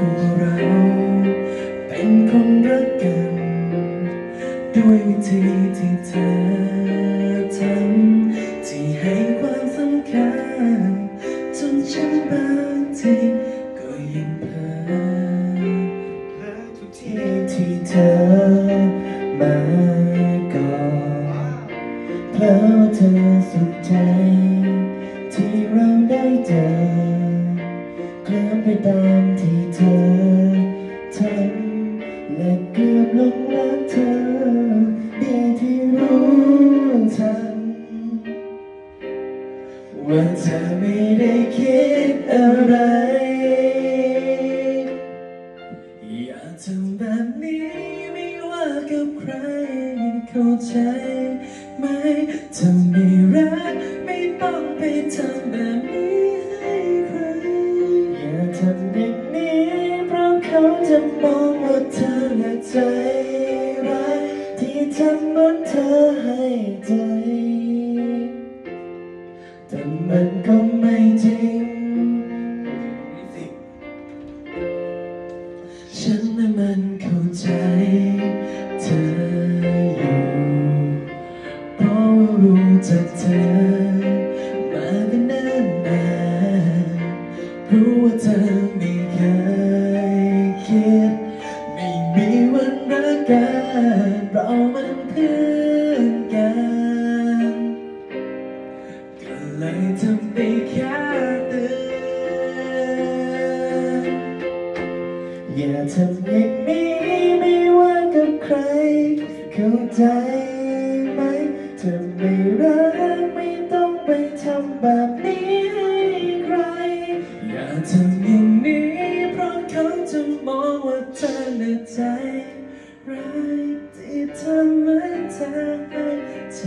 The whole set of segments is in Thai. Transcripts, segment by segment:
ตัวเราเป็นคนรักกัน ด้วยวิธีที่เธอทำที่ให้ความสำคัญจนฉันบางทีก็ยังเพ้อและทุกทีที่เธอมาก่อนเพราเธอสุขใจที่เราได้เจอเคลื่อนไปตาม ว่าเธอไม่ได้คิดอะไร อย่าทำแบบนี้ไม่ว่ากับใครเข้าใจไหมเธอไม่รักไม่ต้องไปทำแบบนี้ให้ใคร อย่าทำอย่างนี้เพราะเขาจะมองว่าเธอและใจร้ายที่ทำเหมือนเธอให้ใจ มันก็ไม่จริง ฉันน่ะมันเข้าใจเธออยู่ เพราะว่ารู้จักเธอ มาเป็นนานนานรู้ว่าเธอไม่เคยคิด ไม่มีวันรักกันเรามัน อย่าทำอย่างนี้ไม่ว่ากับใคร เข้าใจไหมเธอไม่รักไม่ต้องไปทำแบบนี้ให้ใคร อย่าทำอย่างนี้ เพราะเขาจะมองว่าเธอเหนือใจร้ายที่ทำให้เธอให้ใจ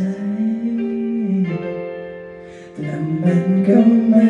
แต่มันก็ไม่